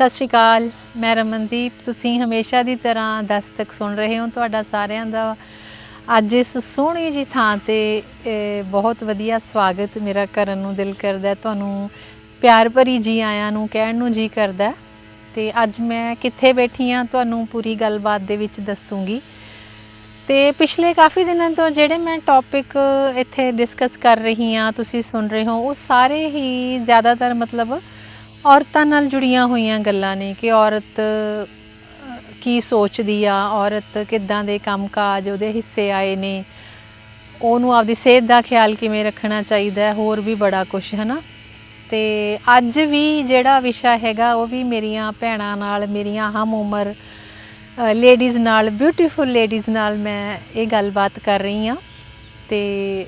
ਸਤਿ ਸ਼੍ਰੀ ਅਕਾਲ, ਮੈਂ ਰਮਨਦੀਪ। ਤੁਸੀਂ ਹਮੇਸ਼ਾ ਦੀ ਤਰ੍ਹਾਂ ਦਸਤਕ ਸੁਣ ਰਹੇ ਹੋ ਤੁਹਾਡਾ ਸਾਰਿਆਂ ਦਾ। ਅੱਜ ਇਸ ਸੋਹਣੀ ਜੀ ਥਾਂ ਤੇ ਬਹੁਤ ਵਧੀਆ ਸਵਾਗਤ ਮੇਰਾ ਕਰਨ ਨੂੰ ਦਿਲ ਕਰਦਾ। ਤੁਹਾਨੂੰ ਪਿਆਰ ਭਰੀ ਜੀ ਆਇਆਂ ਨੂੰ ਕਹਿਣ ਨੂੰ ਜੀ ਕਰਦਾ। ਹੈ। ਤੇ ਅੱਜ ਮੈਂ ਕਿੱਥੇ ਬੈਠੀ ਹਾਂ ਤੁਹਾਨੂੰ ਪੂਰੀ ਗੱਲਬਾਤ ਦੇ ਵਿੱਚ ਦੱਸੂਗੀ। ਤੇ ਪਿਛਲੇ ਕਾਫੀ ਦਿਨਾਂ ਤੋਂ ਜਿਹੜੇ ਮੈਂ ਟੌਪਿਕ ਇੱਥੇ ਡਿਸਕਸ ਕਰ ਰਹੀ ਹਾਂ ਤੁਸੀਂ ਸੁਣ ਰਹੇ ਹੋ, ਉਹ ਸਾਰੇ ਹੀ ਜ਼ਿਆਦਾਤਰ ਮਤਲਬ ਔਰਤਾਂ ਨਾਲ ਜੁੜੀਆਂ ਹੋਈਆਂ ਗੱਲਾਂ ਨੇ ਕਿ ਔਰਤ ਕੀ ਸੋਚਦੀ ਆ? ਔਰਤ ਕਿੱਦਾਂ ਦੇ ਕੰਮਕਾਜ ਉਹਦੇ ਹਿੱਸੇ ਆਏ ਨੇ? ਉਹਨੂੰ ਆਪਦੀ ਸਿਹਤ ਦਾ ਖਿਆਲ ਕਿਵੇਂ ਰੱਖਣਾ ਚਾਹੀਦਾ ਹੈ? ਹੋਰ ਵੀ ਬੜਾ ਕੁਝ ਹੈ ਨਾ ਤੇ ਅੱਜ ਵੀ ਜਿਹੜਾ ਵਿਸ਼ਾ ਹੈਗਾ, ਉਹ ਵੀ ਮੇਰੀਆਂ ਭੈਣਾਂ ਨਾਲ, ਮੇਰੀਆਂ ਹਮ ਉਮਰ ਲੇਡੀਜ਼ ਨਾਲ ਬਿਊਟੀਫੁਲ ਲੇਡੀਜ਼ ਨਾਲ ਮੈਂ ਇਹ ਗੱਲਬਾਤ ਕਰ ਰਹੀ ਹਾਂ। ਤੇ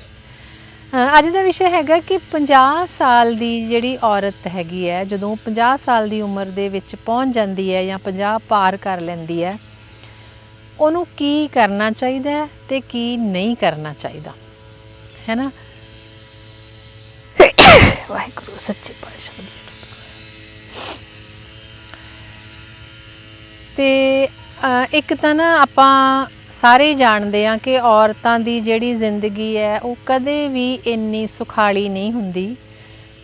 ਅੱਜ ਦਾ ਵਿਸ਼ਾ ਹੈਗਾ ਕਿ 50 ਸਾਲ ਦੀ ਜਿਹੜੀ ਔਰਤ ਹੈਗੀ ਹੈ, ਜਦੋਂ 50 ਸਾਲ ਦੀ ਉਮਰ ਦੇ ਵਿੱਚ ਪਹੁੰਚ ਜਾਂਦੀ ਹੈ ਜਾਂ 50 ਪਾਰ ਕਰ ਲੈਂਦੀ ਹੈ, ਉਹਨੂੰ ਕੀ ਕਰਨਾ ਚਾਹੀਦਾ ਹੈ ਤੇ ਕੀ ਨਹੀਂ ਕਰਨਾ ਚਾਹੀਦਾ। ਹੈ ਨਾ? ਵਾਹਿਗੁਰੂ, ਸੱਚੇ ਪਾਤਸ਼ਾਹ ਦੀ ਤੇ ਇੱਕ ਤਾਂ ਨਾ ਆਪਾਂ ਸਾਰੇ ਹੀ ਜਾਣਦੇ ਆ ਕਿ ਔਰਤਾਂ ਦੀ ਜਿਹੜੀ ਜ਼ਿੰਦਗੀ ਹੈ, ਉਹ ਕਦੇ ਵੀ ਇੰਨੀ ਸੁਖਾਲੀ ਨਹੀਂ ਹੁੰਦੀ।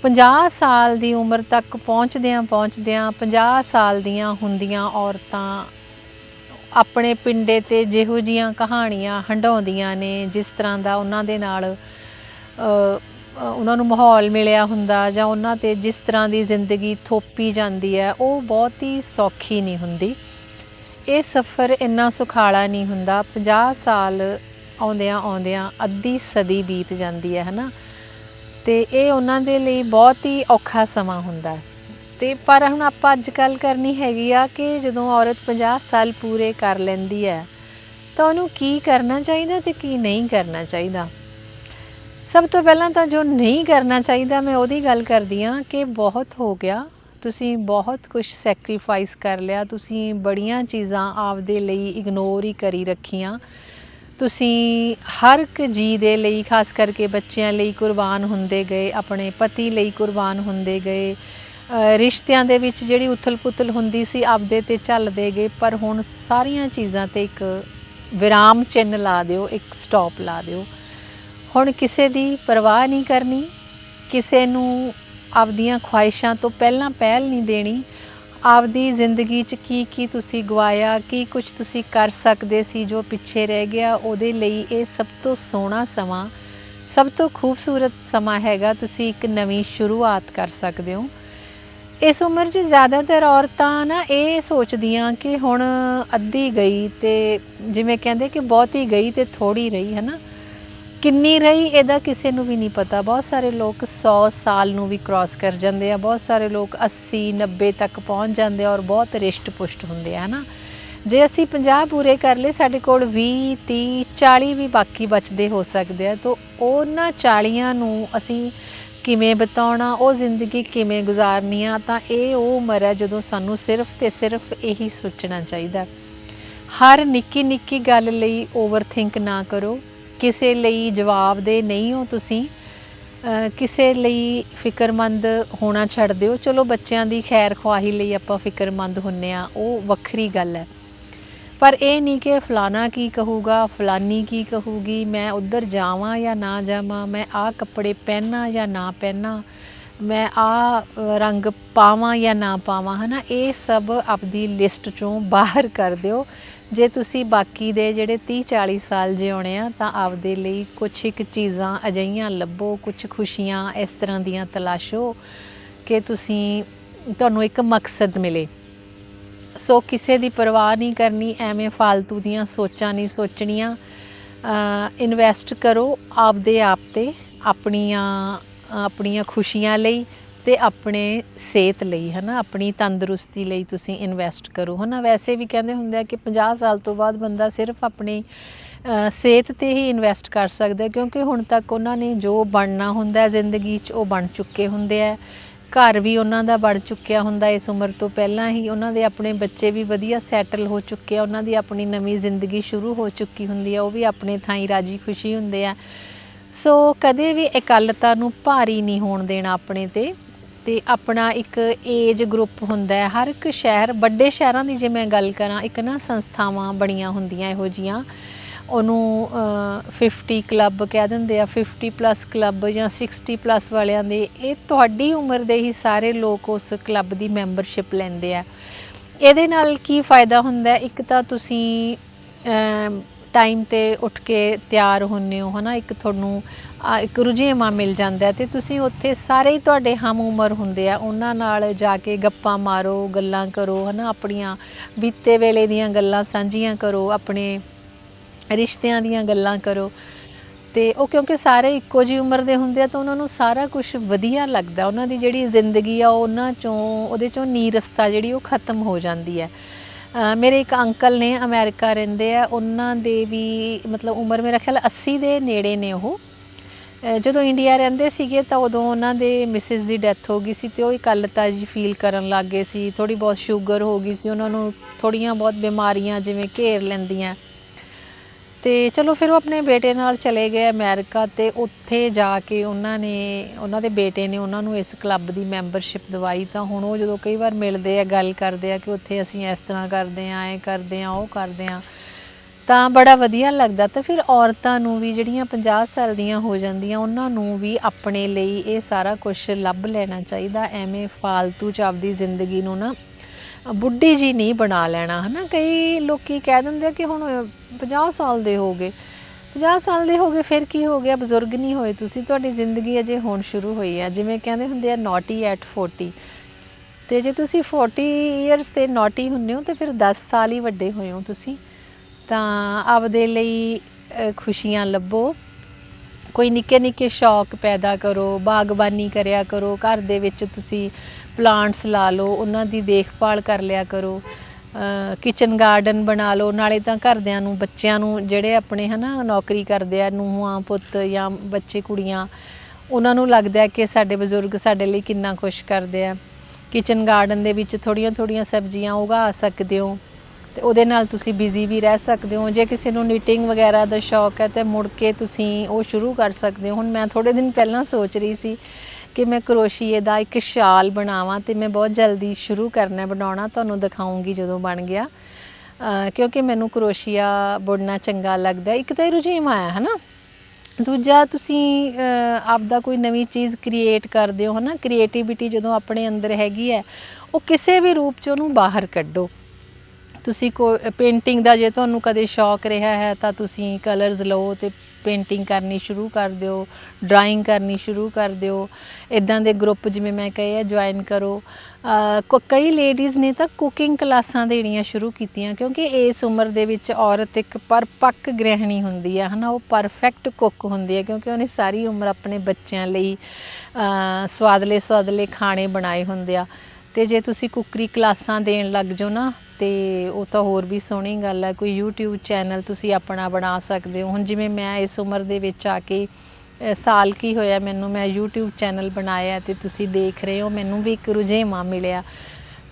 50 ਸਾਲ ਦੀ ਉਮਰ ਤੱਕ ਪਹੁੰਚਦਿਆਂ ਪਹੁੰਚਦਿਆਂ 50 ਸਾਲ ਦੀਆਂ ਹੁੰਦੀਆਂ ਔਰਤਾਂ ਆਪਣੇ ਪਿੰਡੇ ਤੇ ਜਿਹੋ ਜੀਆਂ ਕਹਾਣੀਆਂ ਹੰਡਾਉਂਦੀਆਂ ਨੇ, ਜਿਸ ਤਰ੍ਹਾਂ ਦਾ ਉਹਨਾਂ ਦੇ ਨਾਲ ਉਹਨਾਂ ਨੂੰ ਮਾਹੌਲ ਮਿਲਿਆ ਹੁੰਦਾ ਜਾਂ ਉਹਨਾਂ ਤੇ ਜਿਸ ਤਰ੍ਹਾਂ ਦੀ ਜ਼ਿੰਦਗੀ ਥੋਪੀ ਜਾਂਦੀ ਹੈ, ਉਹ ਬਹੁਤ ਹੀ ਸੌਖੀ ਨਹੀਂ ਹੁੰਦੀ। ਇਹ ਸਫ਼ਰ ਇੰਨਾ ਸੁਖਾਲਾ ਨਹੀਂ ਹੁੰਦਾ। 50 ਸਾਲ ਆਉਂਦਿਆਂ ਆਉਂਦਿਆਂ ਅੱਧੀ ਸਦੀ ਬੀਤ ਜਾਂਦੀ ਹੈ, ਹਨਾ? ਤੇ ਇਹ ਉਹਨਾਂ ਦੇ ਲਈ ਬਹੁਤ ਹੀ ਔਖਾ ਸਮਾਂ ਹੁੰਦਾ ਹੈ। ਤੇ ਪਰ ਹੁਣ ਆਪਾਂ ਅੱਜ ਕੱਲ ਕਰਨੀ ਹੈਗੀ ਆ ਕਿ ਜਦੋਂ ਔਰਤ 50 ਸਾਲ ਪੂਰੇ ਕਰ ਲੈਂਦੀ ਹੈ, ਤਾਂ ਉਹਨੂੰ ਕੀ ਕਰਨਾ ਚਾਹੀਦਾ ਤੇ ਕੀ ਨਹੀਂ ਕਰਨਾ ਚਾਹੀਦਾ? ਸਭ ਤੋਂ ਪਹਿਲਾਂ ਤਾਂ ਜੋ ਨਹੀਂ ਕਰਨਾ ਚਾਹੀਦਾ, ਮੈਂ ਉਹਦੀ ਗੱਲ ਕਰਦੀ ਆ ਕਿ ਬਹੁਤ ਹੋ ਗਿਆ। ਤੁਸੀਂ ਬਹੁਤ ਕੁਝ ਸੈਕਰੀਫਾਈਸ ਕਰ ਲਿਆ, ਤੁਸੀਂ ਬੜੀਆਂ ਚੀਜ਼ਾਂ ਆਪਦੇ ਲਈ ਇਗਨੋਰ ਹੀ ਕਰੀ ਰੱਖੀਆਂ। ਤੁਸੀਂ ਹਰ ਇੱਕ ਜੀ ਦੇ ਲਈ, ਖਾਸ ਕਰਕੇ ਬੱਚਿਆਂ ਲਈ ਕੁਰਬਾਨ ਹੁੰਦੇ ਗਏ, ਆਪਣੇ ਪਤੀ ਲਈ ਕੁਰਬਾਨ ਹੁੰਦੇ ਗਏ। ਰਿਸ਼ਤਿਆਂ ਦੇ ਵਿੱਚ ਜਿਹੜੀ ਉਥਲ-ਪੁਥਲ ਹੁੰਦੀ ਸੀ, ਆਪਦੇ ਤੇ ਚੱਲਦੇ ਗਏ, ਪਰ ਹੁਣ ਸਾਰੀਆਂ ਚੀਜ਼ਾਂ ਤੇ ਇੱਕ ਵਿਰਾਮ ਚਿੰਨ੍ਹ ਲਾ ਦਿਓ, ਇੱਕ ਸਟਾਪ ਲਾ ਦਿਓ। ਹੁਣ ਕਿਸੇ ਦੀ ਪਰਵਾਹ ਨਹੀਂ ਕਰਨੀ, ਕਿਸੇ ਨੂੰ ਆਪਦੀਆਂ ਖੁਆਇਸ਼ਾਂ ਤੋਂ ਪਹਿਲਾਂ ਪਹਿਲ ਨਹੀਂ ਦੇਣੀ। ਆਪਦੀ ਜ਼ਿੰਦਗੀ 'ਚ ਕੀ ਕੀ ਤੁਸੀਂ ਗਵਾਇਆ, ਕੀ ਕੁਝ ਤੁਸੀਂ ਕਰ ਸਕਦੇ ਸੀ ਜੋ ਪਿੱਛੇ ਰਹਿ ਗਿਆ, ਉਹਦੇ ਲਈ ਇਹ ਸਭ ਤੋਂ ਸੋਹਣਾ ਸਮਾਂ, ਸਭ ਤੋਂ ਖੂਬਸੂਰਤ ਸਮਾਂ ਹੈਗਾ, ਤੁਸੀਂ ਇੱਕ ਨਵੀਂ ਸ਼ੁਰੂਆਤ ਕਰ ਸਕਦੇ ਹੋ। ਇਸ ਉਮਰ 'ਚ ਜ਼ਿਆਦਾਤਰ ਔਰਤਾਂ ਨਾ ਇਹ ਸੋਚਦੀਆਂ ਕਿ ਹੁਣ ਅੱਧੀ ਗਈ ਤੇ ਜਿਵੇਂ ਕਹਿੰਦੇ ਕਿ ਬਹੁਤੀ ਗਈ ਤੇ ਥੋੜੀ ਰਹੀ, ਹੈ ਨਾ? ਕਿੰਨੀ ਰਹੀ ਇਹਦਾ ਕਿਸੇ ਨੂੰ ਵੀ ਨਹੀਂ ਪਤਾ। ਬਹੁਤ ਸਾਰੇ ਲੋਕ 100 ਸਾਲ ਨੂੰ ਵੀ ਕ੍ਰਾਸ ਕਰ ਜਾਂਦੇ ਆ। ਬਹੁਤ ਸਾਰੇ ਲੋਕ 80 90 ਤੱਕ ਪਹੁੰਚ ਜਾਂਦੇ ਆ ਔਰ ਬਹੁਤ ਰਿਸ਼ਟ ਪੁਸ਼ਟ ਹੁੰਦੇ ਆ ਨਾ ਜੇ ਅਸੀਂ 50 ਪੂਰੇ ਕਰ ਲਏ, ਸਾਡੇ ਕੋਲ 20 30 40 ਵੀ ਬਾਕੀ ਬਚਦੇ ਹੋ ਸਕਦੇ ਆ। ਤਾਂ ਉਹਨਾਂ 40 ਨੂੰ ਅਸੀਂ ਕਿਵੇਂ ਬਿਤਾਉਣਾ, ਉਹ ਜ਼ਿੰਦਗੀ ਕਿਵੇਂ ਗੁਜ਼ਾਰਨੀ ਆ, ਤਾਂ ਇਹ ਉਹ ਉਮਰ ਹੈ ਜਦੋਂ ਸਾਨੂੰ ਸਿਰਫ ਤੇ ਸਿਰਫ ਇਹੀ ਸੋਚਣਾ ਚਾਹੀਦਾ। ਹਰ ਨਿੱਕੀ ਨਿੱਕੀ ਗੱਲ ਲਈ ਓਵਰਥਿੰਕ ਨਾ ਕਰੋ। ਕਿਸੇ ਲਈ ਜਵਾਬਦੇ ਨਹੀਂ ਹੋ ਤੁਸੀਂ ਕਿਸੇ ਲਈ ਫਿਕਰਮੰਦ ਹੋਣਾ ਛੱਡ ਦਿਓ। ਚਲੋ, ਬੱਚਿਆਂ ਦੀ ਖੈਰ ਖੁਆਹੀ ਲਈ ਆਪਾਂ ਫਿਕਰਮੰਦ ਹੁੰਨੇ ਆ, ਉਹ ਵੱਖਰੀ ਗੱਲ ਹੈ। ਪਰ ਇਹ ਨਹੀਂ ਕਿ ਫਲਾਣਾ ਕੀ ਕਹੂਗਾ, ਫਲਾਨੀ ਕੀ ਕਹੂਗੀ, ਮੈਂ ਉੱਧਰ ਜਾਵਾਂ ਜਾਂ ਨਾ ਜਾਵਾਂ, ਮੈਂ ਆਹ ਕੱਪੜੇ ਪਹਿਨਾਂ ਜਾਂ ਨਾ ਪਹਿਨਾਂ, ਮੈਂ ਆ ਰੰਗ ਪਾਵਾਂ ਜਾਂ ਨਾ ਪਾਵਾਂ, ਹਨਾ? ਇਹ ਸਭ ਆਪਦੀ ਲਿਸਟ ਚੋਂ ਬਾਹਰ ਕਰ ਦਿਓ। ਜੇ ਤੁਸੀਂ ਬਾਕੀ ਦੇ ਜਿਹੜੇ 30 40 ਸਾਲ ਜਿਉਣੇ ਆ, ਤਾਂ ਆਪਦੇ ਲਈ ਕੁਝ ਇੱਕ ਚੀਜ਼ਾਂ ਅਜਈਆਂ ਲੱਭੋ ਕੁਝ ਖੁਸ਼ੀਆਂ ਇਸ ਤਰ੍ਹਾਂ ਦੀਆਂ ਤਲਾਸ਼ੋ ਕਿ ਤੁਸੀਂ ਤੁਹਾਨੂੰ ਇੱਕ ਮਕਸਦ ਮਿਲੇ। ਸੋ ਕਿਸੇ ਦੀ ਪਰਵਾਹ ਨਹੀਂ ਕਰਨੀ, ਐਵੇਂ ਫालतू ਦੀਆਂ ਸੋਚਾਂ ਨਹੀਂ ਸੋਚਣੀਆਂ। ਇਨਵੈਸਟ ਕਰੋ ਆਪਦੇ ਆਪ ਤੇ, ਆਪਣੀਆਂ ਆਪਣੀਆਂ ਖੁਸ਼ੀਆਂ ਲਈ ਤੇ ਆਪਣੇ ਸਿਹਤ ਲਈ, ਹਨਾ? ਆਪਣੀ ਤੰਦਰੁਸਤੀ ਲਈ ਤੁਸੀਂ ਇਨਵੈਸਟ ਕਰੋ, ਹਨਾ? ਵੈਸੇ ਵੀ ਕਹਿੰਦੇ ਹੁੰਦੇ ਆ ਕਿ 50 ਸਾਲ ਤੋਂ ਬਾਅਦ ਬੰਦਾ ਸਿਰਫ ਆਪਣੀ ਸਿਹਤ ਤੇ ਹੀ ਇਨਵੈਸਟ ਕਰ ਸਕਦਾ ਕਿਉਂਕਿ ਹੁਣ ਤੱਕ ਉਹਨਾਂ ਨੇ ਜੋ ਬਣਨਾ ਹੁੰਦਾ ਹੈ ਜ਼ਿੰਦਗੀ 'ਚ, ਉਹ ਬਣ ਚੁੱਕੇ ਹੁੰਦੇ ਆ। ਘਰ ਵੀ ਉਹਨਾਂ ਦਾ ਬਣ ਚੁੱਕਿਆ ਹੁੰਦਾ ਇਸ ਉਮਰ ਤੋਂ ਪਹਿਲਾਂ ਹੀ, ਉਹਨਾਂ ਦੇ ਆਪਣੇ ਬੱਚੇ ਵੀ ਵਧੀਆ ਸੈਟਲ ਹੋ ਚੁੱਕੇ ਆ, ਉਹਨਾਂ ਦੀ ਆਪਣੀ ਨਵੀਂ ਜ਼ਿੰਦਗੀ ਸ਼ੁਰੂ ਹੋ ਚੁੱਕੀ ਹੁੰਦੀ ਆ, ਉਹ ਵੀ ਆਪਣੇ ਥਾਂ ਹੀ ਰਾਜੀ ਖੁਸ਼ੀ ਹੁੰਦੇ ਆ। ਸੋ ਕਦੇ ਵੀ ਇਕੱਲਤਾ ਨੂੰ ਭਾਰੀ ਨਹੀਂ ਹੋਣ ਦੇਣਾ ਆਪਣੇ ਤੇ। ਤੇ ਆਪਣਾ ਇੱਕ ਏਜ ਗਰੁੱਪ ਹੁੰਦਾ ਹੈ। ਹਰ ਇੱਕ ਸ਼ਹਿਰ ਵੱਡੇ ਸ਼ਹਿਰਾਂ ਦੀ ਜੇ ਮੈਂ ਗੱਲ ਕਰਾਂ ਇੱਕ ਨਾ ਸੰਸਥਾਵਾਂ ਬਣੀਆਂ ਹੁੰਦੀਆਂ ਇਹੋ ਜੀਆਂ ਉਹਨੂੰ ਅ, 50 ਕਲੱਬ ਕਹਿ ਦਿੰਦੇ ਆ। 50 ਪਲੱਸ ਕਲੱਬ ਜਾਂ 60 ਪਲੱਸ ਵਾਲਿਆਂ ਦੇ। ਇਹ ਤੁਹਾਡੀ ਉਮਰ ਦੇ ਹੀ ਸਾਰੇ ਲੋਕ ਉਸ ਕਲੱਬ ਦੀ ਮੈਂਬਰਸ਼ਿਪ ਲੈਂਦੇ ਆ। ਇਹਦੇ ਨਾਲ ਕੀ ਫਾਇਦਾ ਹੁੰਦਾ? ਇੱਕ ਤਾਂ ਤੁਸੀਂ ਟਾਈਮ ਤੇ ਉੱਠ ਕੇ ਤਿਆਰ ਹੁੰਨੇ ਹੋ, ਹਨਾ? ਇੱਕ ਤੁਹਾਨੂੰ ਇੱਕ ਰੁਝੇਵਾਂ ਮਿਲ ਜਾਂਦਾ ਹੈ ਤੇ ਤੁਸੀਂ ਉੱਥੇ ਸਾਰੇ ਹੀ ਤੁਹਾਡੇ ਹਮ ਉਮਰ ਹੁੰਦੇ ਆ, ਉਹਨਾਂ ਨਾਲ ਜਾ ਕੇ ਗੱਪਾਂ ਮਾਰੋ, ਗੱਲਾਂ ਕਰੋ, ਹਨਾ? ਆਪਣੀਆਂ ਬੀਤੇ ਵੇਲੇ ਦੀਆਂ ਗੱਲਾਂ ਸਾਂਝੀਆਂ ਕਰੋ, ਆਪਣੇ ਰਿਸ਼ਤਿਆਂ ਦੀਆਂ ਗੱਲਾਂ ਕਰੋ। ਤੇ ਉਹ ਕਿਉਂਕਿ ਸਾਰੇ ਇੱਕੋ ਜੀ ਉਮਰ ਦੇ ਹੁੰਦੇ ਆ, ਤਾਂ ਉਹਨਾਂ ਨੂੰ ਸਾਰਾ ਕੁਝ ਵਧੀਆ ਲੱਗਦਾ। ਉਹਨਾਂ ਦੀ ਜਿਹੜੀ ਜ਼ਿੰਦਗੀ ਆ, ਉਹ ਉਹਨਾਂ ਚੋਂ, ਉਹਦੇ ਚੋਂ ਨੀਰਸਤਾ ਜਿਹੜੀ, ਉਹ ਖਤਮ ਹੋ ਜਾਂਦੀ ਹੈ। ਮੇਰੇ ਇੱਕ ਅੰਕਲ ਨੇ ਅਮਰੀਕਾ ਰਹਿੰਦੇ ਆ, ਉਹਨਾਂ ਦੇ ਵੀ ਮਤਲਬ ਉਮਰ ਮੇਰਾ ਖਿਆਲ 80 ਦੇ ਨੇੜੇ ਨੇ ਉਹ। ਜਦੋਂ ਇੰਡੀਆ ਰਹਿੰਦੇ ਸੀਗੇ ਤਾਂ ਉਦੋਂ ਉਹਨਾਂ ਦੇ ਮਿਸਿਸ ਦੀ ਡੈਥ ਹੋ ਗਈ ਸੀ ਤੇ ਉਹ ਇਕੱਲਤਾ ਜੀ ਫੀਲ ਕਰਨ ਲੱਗ ਗਏ ਸੀ ਥੋੜੀ ਬਹੁਤ ਸ਼ੂਗਰ ਹੋ ਗਈ ਸੀ, ਉਹਨਾਂ ਨੂੰ ਥੋੜੀਆਂ ਬਹੁਤ ਬਿਮਾਰੀਆਂ ਜਿਵੇਂ ਘੇਰ ਲੈਂਦੀਆਂ। ਤੇ ਚਲੋ ਫਿਰ ਉਹ ਆਪਣੇ ਬੇਟੇ ਨਾਲ ਚਲੇ ਗਏ ਅਮਰੀਕਾ ਤੇ ਉੱਥੇ ਜਾ ਕੇ ਉਹਨਾਂ ਨੇ, ਉਹਨਾਂ ਦੇ ਬੇਟੇ ਨੇ ਉਹਨਾਂ ਨੂੰ ਇਸ ਕਲੱਬ ਦੀ ਮੈਂਬਰਸ਼ਿਪ ਦਵਾਈ ਤਾਂ ਹੁਣ ਉਹ ਜਦੋਂ ਕਈ ਵਾਰ ਮਿਲਦੇ ਆ, ਗੱਲ ਕਰਦੇ ਆ ਕਿ ਉੱਥੇ ਅਸੀਂ ਇਸ ਤਰ੍ਹਾਂ ਕਰਦੇ ਆ ਐ ਕਰਦੇ ਆ ਉਹ ਕਰਦੇ ਆ ਤਾਂ ਬੜਾ ਵਧੀਆ ਲੱਗਦਾ। ਤਾਂ ਫਿਰ ਔਰਤਾਂ ਨੂੰ ਵੀ ਜਿਹੜੀਆਂ 50 ਸਾਲ ਦੀਆਂ ਹੋ ਜਾਂਦੀਆਂ, ਉਹਨਾਂ ਨੂੰ ਵੀ ਆਪਣੇ ਲਈ ਇਹ ਸਾਰਾ ਕੁਝ ਲੱਭ ਲੈਣਾ ਚਾਹੀਦਾ, ਐਵੇਂ ਫਾਲਤੂ ਚ ਆਪਦੀ ਜ਼ਿੰਦਗੀ ਨੂੰ ਨਾ ਬੁੱਢੀ ਜੀ ਨਹੀਂ ਬਣਾ ਲੈਣਾ, ਹਨਾ? ਕਈ ਲੋਕੀ ਕਹਿ ਦਿੰਦੇ ਆ ਕਿ ਹੁਣ 50 ਸਾਲ ਦੇ ਹੋ ਗਏ। 50 ਸਾਲ ਦੇ ਹੋ ਗਏ, ਫਿਰ ਕੀ ਹੋ ਗਿਆ? ਬਜ਼ੁਰਗ ਨਹੀਂ ਹੋਏ ਤੁਸੀਂ, ਤੁਹਾਡੀ ਜ਼ਿੰਦਗੀ ਅਜੇ ਹੁਣ ਸ਼ੁਰੂ ਹੋਈ ਆ ਜਿਵੇਂ ਕਹਿੰਦੇ ਹੁੰਦੇ ਆ ਨੋਟੀ ਐਟ 40 ਤੇ ਜੇ ਤੁਸੀਂ 40 ਇਅਰਸ ਤੇ ਨੋਟੀ ਹੁੰਨੇ ਹੋ, ਤੇ ਫਿਰ 10 ਸਾਲ ਹੀ ਵੱਡੇ ਹੋਏ ਹੋ ਤੁਸੀਂ। ਤਾਂ ਆਪਦੇ ਲਈ ਖੁਸ਼ੀਆਂ ਲੱਭੋ। ਕੋਈ ਨਿੱਕੇ ਨਿੱਕੇ ਸ਼ੌਕ ਪੈਦਾ ਕਰੋ, ਬਾਗਬਾਨੀ ਕਰਿਆ ਕਰੋ, ਘਰ ਦੇ ਵਿੱਚ ਤੁਸੀਂ ਪਲਾਂਟਸ ਲਾ ਲਓ, ਉਹਨਾਂ ਦੀ ਦੇਖਭਾਲ ਕਰ ਲਿਆ ਕਰੋ ਕਿਚਨ ਗਾਰਡਨ ਬਣਾ ਲਓ, ਨਾਲੇ ਤਾਂ ਘਰਦਿਆਂ ਨੂੰ, ਬੱਚਿਆਂ ਨੂੰ ਜਿਹੜੇ ਆਪਣੇ ਹਨਾ ਨੌਕਰੀ ਕਰਦੇ ਆ, ਨੂੰਹਾਂ, ਪੁੱਤ ਜਾਂ ਬੱਚੇ, ਕੁੜੀਆਂ, ਉਹਨਾਂ ਨੂੰ ਲੱਗਦਾ ਕਿ ਸਾਡੇ ਬਜ਼ੁਰਗ ਸਾਡੇ ਲਈ ਕਿੰਨਾ ਕੁਛ ਕਰਦੇ ਆ। ਕਿਚਨ ਗਾਰਡਨ ਦੇ ਵਿੱਚ ਥੋੜੀਆਂ ਥੋੜੀਆਂ ਸਬਜ਼ੀਆਂ ਉਗਾ ਸਕਦੇ ਹੋ। ਤੇ ਉਹਦੇ ਨਾਲ ਤੁਸੀਂ ਬਿਜ਼ੀ ਵੀ ਰਹਿ ਸਕਦੇ ਹੋ। ਜੇ ਕਿਸੇ ਨੂੰ ਨੀਟਿੰਗ ਵਗੈਰਾ ਦਾ ਸ਼ੌਕ ਹੈ ਤੇ ਮੁੜ ਕੇ ਤੁਸੀਂ ਉਹ ਸ਼ੁਰੂ ਕਰ ਸਕਦੇ ਹੋ। ਹੁਣ ਮੈਂ ਥੋੜੇ ਦਿਨ ਪਹਿਲਾਂ ਸੋਚ ਰਹੀ ਸੀ ਕਿ ਮੈਂ ਕਰੋਸ਼ੀਏ ਦਾ ਇੱਕ ਸ਼ਾਲ ਬਣਾਵਾਂ ਤੇ ਮੈਂ ਬਹੁਤ ਜਲਦੀ ਸ਼ੁਰੂ ਕਰਨਾ ਬਣਾਉਣਾ ਤੁਹਾਨੂੰ ਦਿਖਾਉਂਗੀ ਜਦੋਂ ਬਣ ਗਿਆ। ਕਿਉਂਕਿ ਮੈਨੂੰ ਕਰੋਸ਼ੀਆ ਬੁਣਨਾ ਚੰਗਾ ਲੱਗਦਾ ਇੱਕ ਤਾਂ ਇਹ ਆਇਆ ਹੈ ਨਾ ਦੂਜਾ ਤੁਸੀਂ ਅ, ਆਪਦਾ ਕੋਈ ਨਵੀਂ ਚੀਜ਼ ਕ੍ਰੀਏਟ ਕਰਦੇ ਹੋ ਹਨਾ? ਕ੍ਰੀਏਟੀਵਿਟੀ ਜਦੋਂ ਆਪਣੇ ਅੰਦਰ ਹੈਗੀ ਹੈ ਉਹ ਕਿਸੇ ਵੀ ਰੂਪ 'ਚ ਉਹਨੂੰ ਬਾਹਰ ਕੱਢੋ। ਤੁਸੀਂ ਕੋ ਪੇਂਟਿੰਗ ਦਾ ਜੇ ਤੁਹਾਨੂੰ ਕਦੇ ਸ਼ੌਕ ਰਿਹਾ ਹੈ ਤਾਂ ਤੁਸੀਂ ਕਲਰਸ ਲਓ ਤੇ ਪੇਂਟਿੰਗ ਕਰਨੀ ਸ਼ੁਰੂ ਕਰ ਦਿਓ ਡਰਾਇੰਗ ਕਰਨੀ ਸ਼ੁਰੂ ਕਰ ਦਿਓ। ਇਦਾਂ ਦੇ ਗਰੁੱਪ ਜਿਵੇਂ ਮੈਂ ਕਹੇ ਆ ਜੁਆਇਨ ਕਰੋ। ਅ, ਕਈ ਲੇਡੀਜ਼ ਨੇ ਤਾਂ ਕੁਕਿੰਗ ਕਲਾਸਾਂ ਦੇਣੀਆਂ ਸ਼ੁਰੂ ਕੀਤੀਆਂ ਕਿਉਂਕਿ ਇਸ ਉਮਰ ਦੇ ਵਿੱਚ ਔਰਤ ਇੱਕ ਪਰਪੱਕ ਗ੍ਰਹਿਣੀ ਹੁੰਦੀ ਹੈ ਹਨਾ? ਉਹ ਪਰਫੈਕਟ ਕੁੱਕ ਹੁੰਦੀ ਹੈ ਕਿਉਂਕਿ ਉਹਨੇ ਸਾਰੀ ਉਮਰ ਆਪਣੇ ਬੱਚਿਆਂ ਲਈ ਅ, ਸਵਾਦਲੇ ਸਵਾਦਲੇ ਖਾਣੇ ਬਣਾਏ ਹੁੰਦੇ ਆ। ਤੇ ਜੇ ਤੁਸੀਂ ਕੁੱਕਰੀ ਕਲਾਸਾਂ ਦੇਣ ਲੱਗ ਜਾਓ ਨਾ ਤੇ ਉਹ ਤਾਂ ਹੋਰ ਵੀ ਸੋਹਣੀ ਗੱਲ ਹੈ, ਕੋਈ YouTube ਚੈਨਲ ਤੁਸੀਂ ਆਪਣਾ ਬਣਾ ਸਕਦੇ ਹੋ। ਹੁਣ ਜਿਵੇਂ ਮੈਂ ਇਸ ਉਮਰ ਦੇ ਵਿੱਚ ਆ ਕੇ ਸਾਲ ਕੀ ਹੋਇਆ ਮੈਨੂੰ ਮੈਂ YouTube ਚੈਨਲ ਬਣਾਇਆ ਤੇ ਤੁਸੀਂ ਦੇਖ ਰਹੇ ਹੋ, ਮੈਨੂੰ ਵੀ ਇੱਕ ਰੁਝੇਵਾਂ ਮਿਲਿਆ।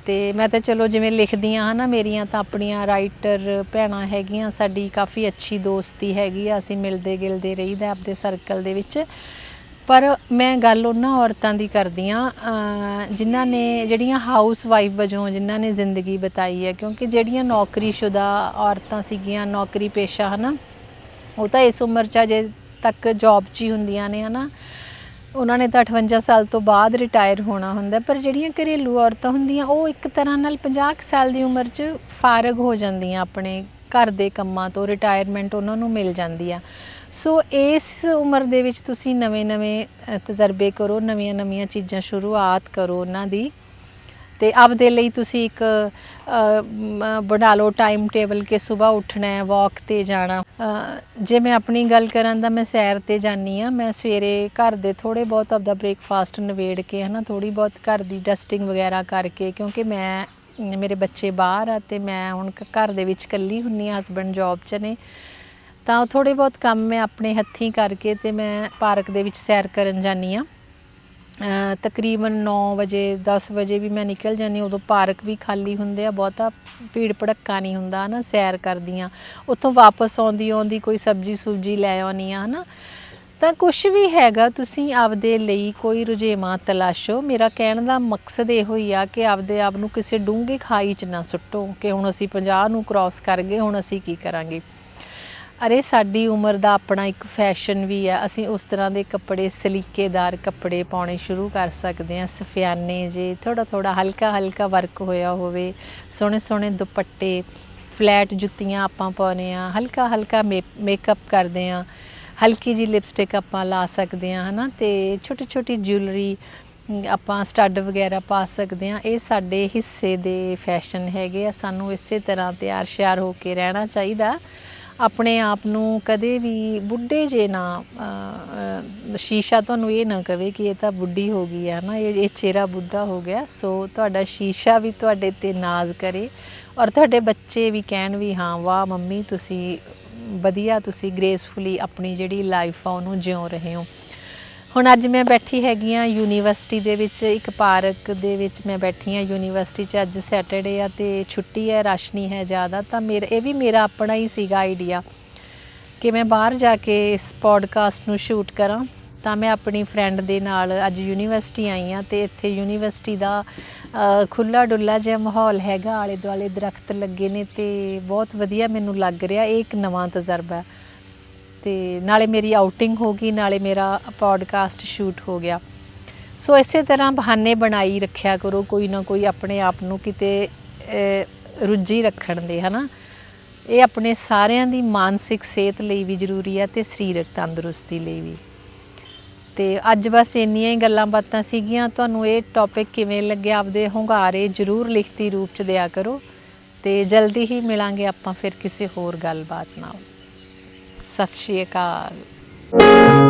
ਤੇ ਮੈਂ ਤਾਂ ਚਲੋ ਜਿਵੇਂ ਲਿਖਦੀਆਂ ਹਨਾ ਮੇਰੀਆਂ ਤਾਂ ਆਪਣੀਆਂ ਰਾਈਟਰ ਭੈਣਾਂ ਹੈਗੀਆਂ, ਸਾਡੀ ਕਾਫੀ ਅੱਛੀ ਦੋਸਤੀ ਹੈਗੀ ਆ, ਅਸੀਂ ਮਿਲਦੇ ਗਿਲਦੇ ਰਹੀਦਾ ਆਪਦੇ ਸਰਕਲ ਦੇ ਵਿੱਚ। ਪਰ ਮੈਂ ਗੱਲ ਉਹਨਾਂ ਔਰਤਾਂ ਦੀ ਕਰਦੀ ਆ ਜਿਨ੍ਹਾਂ ਨੇ ਜਿਹੜੀਆਂ ਹਾਊਸ ਵਾਈਫ ਵਜੋਂ ਜਿਨ੍ਹਾਂ ਨੇ ਜ਼ਿੰਦਗੀ ਬਿਤਾਈ ਹੈ, ਕਿਉਂਕਿ ਜਿਹੜੀਆਂ ਨੌਕਰੀਸ਼ੁਦਾ ਔਰਤਾਂ ਸੀਗੀਆਂ, ਨੌਕਰੀ ਪੇਸ਼ਾ, ਹਨਾ, ਉਹ ਤਾਂ ਇਸ ਉਮਰ 'ਚ ਅਜੇ ਤੱਕ ਜੌਬ 'ਚ ਹੀ ਹੁੰਦੀਆਂ ਨੇ, ਹਨਾ। ਉਹਨਾਂ ਨੇ ਤਾਂ 58 ਸਾਲ ਤੋਂ ਬਾਅਦ ਰਿਟਾਇਰ ਹੋਣਾ ਹੁੰਦਾ, ਪਰ ਜਿਹੜੀਆਂ ਘਰੇਲੂ ਔਰਤਾਂ ਹੁੰਦੀਆਂ, ਉਹ ਇੱਕ ਤਰ੍ਹਾਂ ਨਾਲ 50 ਕੁ ਸਾਲ ਦੀ ਉਮਰ 'ਚ ਫਾਰਗ ਹੋ ਜਾਂਦੀਆਂ ਆਪਣੇ ਘਰ ਦੇ ਕੰਮਾਂ ਤੋਂ ਰਿਟਾਇਰਮੈਂਟ ਉਹਨਾਂ ਨੂੰ ਮਿਲ ਜਾਂਦੀ ਆ। ਸੋ ਇਸ ਉਮਰ ਦੇ ਵਿੱਚ ਤੁਸੀਂ ਨਵੇਂ-ਨਵੇਂ ਤਜਰਬੇ ਕਰੋ ਨਵੀਆਂ-ਨਵੀਆਂ ਚੀਜ਼ਾਂ ਸ਼ੁਰੂਆਤ ਕਰੋ ਉਹਨਾਂ ਦੀ। ਤੇ ਆਪਦੇ ਲਈ ਤੁਸੀਂ ਇੱਕ ਬਣਾ ਲਓ ਟਾਈਮ ਟੇਬਲ ਕਿ ਸਵੇਰ ਉੱਠਣਾ ਹੈ ਵਾਕ ਤੇ ਜਾਣਾ। ਜੇ ਮੈਂ ਆਪਣੀ ਗੱਲ ਕਰਾਂ ਤਾਂ ਮੈਂ ਸੈਰ ਤੇ ਜਾਨੀ ਆ ਮੈਂ ਸਵੇਰੇ ਘਰ ਦੇ ਥੋੜੇ ਬਹੁਤ ਆਪਦਾ ਬ੍ਰੇਕਫਾਸਟ ਨਵੇੜ ਕੇ ਹਨਾ ਥੋੜੀ ਬਹੁਤ ਘਰ ਦੀ ਡਸਟਿੰਗ ਵਗੈਰਾ ਕਰਕੇ, ਕਿਉਂਕਿ ਮੈਂ ਮੇਰੇ ਬੱਚੇ ਬਾਹਰ ਆ ਤੇ ਮੈਂ ਹੁਣ ਘਰ ਦੇ ਵਿੱਚ ਇਕੱਲੀ ਹੁੰਨੀ ਆ ਹਸਬੰਡ ਜੌਬ 'ਚ ਨੇ। ਤਾਂ ਥੋੜੇ ਬਹੁਤ ਕੰਮ ਮੈਂ ਆਪਣੇ ਹੱਥੀਂ ਕਰਕੇ ਤੇ ਮੈਂ ਪਾਰਕ ਦੇ ਵਿੱਚ ਸੈਰ ਕਰਨ ਜਾਨੀ ਆ ਤਕਰੀਬਨ 9 ਵਜੇ 10 ਵਜੇ ਵੀ ਮੈਂ ਨਿਕਲ ਜਾਂਦੀ ਉਦੋਂ ਪਾਰਕ ਵੀ ਖਾਲੀ ਹੁੰਦੇ ਆ, ਬਹੁਤਾ ਭੀੜ ਭੜੱਕਾ ਨਹੀਂ ਹੁੰਦਾ ਨਾ ਸੈਰ ਕਰਦੀ ਕਰਦੀਆਂ ਉੱਥੋਂ ਵਾਪਸ ਆਉਂਦੀ ਆਉਂਦੀ ਕੋਈ ਸਬਜੀ ਸੁਬਜੀ ਲੈ ਆਉਣੀ ਆ ਹਨਾ। ਤਾਂ ਕੁਝ ਵੀ ਹੈਗਾ, ਤੁਸੀਂ ਆਪਦੇ ਲਈ ਕੋਈ ਰੁਝੇਵਾਂ ਤਲਾਸ਼ੋ। ਮੇਰਾ ਕਹਿਣ ਦਾ ਮਕਸਦ ਇਹੋ ਹੀ ਆ ਕਿ ਆਪਦੇ ਆਪ ਨੂੰ ਕਿਸੇ ਡੂੰਘੇ ਖਾਈ 'ਚ ਨਾ ਸੁੱਟੋ ਕਿ ਹੁਣ ਅਸੀਂ 50 ਨੂੰ ਕ੍ਰਾਸ ਕਰ ਗਏ, ਹੁਣ ਅਸੀਂ ਕੀ ਕਰਾਂਗੇ? ਅਰੇ, ਸਾਡੀ ਉਮਰ ਦਾ ਆਪਣਾ ਇੱਕ ਫੈਸ਼ਨ ਵੀ ਆ। ਅਸੀਂ ਉਸ ਤਰ੍ਹਾਂ ਦੇ ਕੱਪੜੇ, ਸਲੀਕੇਦਾਰ ਕੱਪੜੇ ਪਾਉਣੇ ਸ਼ੁਰੂ ਕਰ ਸਕਦੇ ਹਾਂ। ਸਫਿਆਨੇ ਜੇ ਥੋੜਾ ਥੋੜਾ ਹਲਕਾ ਹਲਕਾ ਵਰਕ ਹੋਇਆ ਹੋਵੇ ਸੋਹਣੇ ਸੋਹਣੇ ਦੁਪੱਟੇ ਫਲੈਟ ਜੁੱਤੀਆਂ ਆਪਾਂ ਪਾਉਨੇ ਆ ਹਲਕਾ ਹਲਕਾ ਮੇਕਅਪ ਕਰਦੇ ਆ ਹਲਕੀ ਜੀ ਲਿਪਸਟਿਕ ਆਪਾਂ ਲਾ ਸਕਦੇ ਆ ਹਨਾ? ਤੇ ਛੋਟੀ ਛੋਟੀ ਜਿਊਲਰੀ ਆਪਾਂ ਸਟੱਡ ਵਗੈਰਾ ਪਾ ਸਕਦੇ ਆ ਇਹ ਸਾਡੇ ਹਿੱਸੇ ਦੇ ਫੈਸ਼ਨ ਹੈਗੇ ਆ। ਸਾਨੂੰ ਇਸੇ ਤਰ੍ਹਾਂ ਤਿਆਰ ਸ਼ਿਆਰ ਹੋ ਕੇ ਰਹਿਣਾ ਚਾਹੀਦਾ। ਆਪਣੇ ਆਪ ਨੂੰ ਕਦੇ ਵੀ ਬੁੱਢੇ ਜੇ ਨਾ ਸ਼ੀਸ਼ਾ ਤੁਹਾਨੂੰ ਇਹ ਨਾ ਕਵੇ ਕਿ ਇਹ ਤਾਂ ਬੁੱਢੀ ਹੋ ਗਈ ਹੈ ਨਾ ਇਹ ਇਹ ਚਿਹਰਾ ਬੁੱਢਾ ਹੋ ਗਿਆ। ਸੋ ਤੁਹਾਡਾ ਸ਼ੀਸ਼ਾ ਵੀ ਤੁਹਾਡੇ ਤੇ ਨਾਜ਼ ਕਰੇ। ਔਰ ਤੁਹਾਡੇ ਬੱਚੇ ਵੀ ਕਹਿਣ ਵੀ, ਹਾਂ, ਵਾਹ, ਮੰਮੀ, ਤੁਸੀਂ ਵਧੀਆ ਤੁਸੀਂ ਗ੍ਰੇਸਫੁਲੀ ਆਪਣੀ ਜਿਹੜੀ ਲਾਈਫ ਆ ਉਹਨੂੰ ਜਿਉ ਰਹੇ ਹੋ। ਹੁਣ ਅੱਜ ਮੈਂ ਬੈਠੀ ਹੈਗੀ ਆ ਯੂਨੀਵਰਸਿਟੀ ਦੇ ਵਿੱਚ, ਇੱਕ ਪਾਰਕ ਦੇ ਵਿੱਚ ਮੈਂ ਬੈਠੀ ਆ ਯੂਨੀਵਰਸਿਟੀ 'ਚ। ਅੱਜ ਸੈਟਰਡੇ ਆ ਤੇ ਛੁੱਟੀ ਹੈ ਰਸ਼ ਨਹੀਂ ਹੈ ਜ਼ਿਆਦਾ। ਤਾਂ ਮੇਰਾ, ਇਹ ਵੀ ਮੇਰਾ ਆਪਣਾ ਹੀ ਸੀਗਾ ਆਈਡੀਆ ਕਿ ਮੈਂ ਬਾਹਰ ਜਾ ਕੇ ਇਸ ਪੋਡਕਾਸਟ ਨੂੰ ਸ਼ੂਟ ਕਰਾਂ। ਤਾਂ ਮੈਂ ਆਪਣੀ ਫਰੈਂਡ ਦੇ ਨਾਲ ਅੱਜ ਯੂਨੀਵਰਸਿਟੀ ਆਈ ਆ ਤੇ ਇੱਥੇ ਯੂਨੀਵਰਸਿਟੀ ਦਾ ਖੁੱਲਾ ਡੁੱਲਾ ਜਿਹਾ ਮਾਹੌਲ ਹੈਗਾ ਆਲੇ ਦੁਆਲੇ ਦਰਖਤ ਲੱਗੇ ਨੇ ਤੇ ਬਹੁਤ ਵਧੀਆ ਮੈਨੂੰ ਲੱਗ ਰਿਹਾ, ਇਹ ਇੱਕ ਨਵਾਂ ਤਜਰਬਾ ਹੈ। ਤੇ ਨਾਲੇ ਮੇਰੀ ਆਊਟਿੰਗ ਹੋ ਗਈ, ਨਾਲੇ ਮੇਰਾ ਪੋਡਕਾਸਟ ਸ਼ੂਟ ਹੋ ਗਿਆ। ਸੋ ਇਸੇ ਤਰ੍ਹਾਂ ਬਹਾਨੇ ਬਣਾਈ ਰੱਖਿਆ ਕਰੋ, ਕੋਈ ਨਾ ਕੋਈ ਆਪਣੇ ਆਪ ਨੂੰ ਕਿਤੇ ਰੁੱਝੀ ਰੱਖਣ ਦੇ, ਹਨਾ? ਇਹ ਆਪਣੇ ਸਾਰਿਆਂ ਦੀ ਮਾਨਸਿਕ ਸਿਹਤ ਲਈ ਵੀ ਜ਼ਰੂਰੀ ਹੈ ਤੇ ਸਰੀਰਕ ਤੰਦਰੁਸਤੀ ਲਈ ਵੀ। ਤੇ ਅੱਜ ਬਸ ਇੰਨੀਆਂ ਹੀ ਗੱਲਾਂ ਬਾਤਾਂ ਸੀਗੀਆਂ। ਤੁਹਾਨੂੰ ਇਹ ਟੌਪਿਕ ਕਿਵੇਂ ਲੱਗਿਆ ਆਪਦੇ ਹੁੰਗਾਰੇ ਜਰੂਰ ਲਿਖਤੀ ਰੂਪ ਚ ਦਿਆ ਕਰੋ ਤੇ ਜਲਦੀ ਹੀ ਮਿਲਾਂਗੇ ਆਪਾਂ ਫਿਰ ਕਿਸੇ ਹੋਰ ਗੱਲਬਾਤ ਨਾਲ। ਸਤਿ ਸ਼੍ਰੀ ਅਕਾਲ।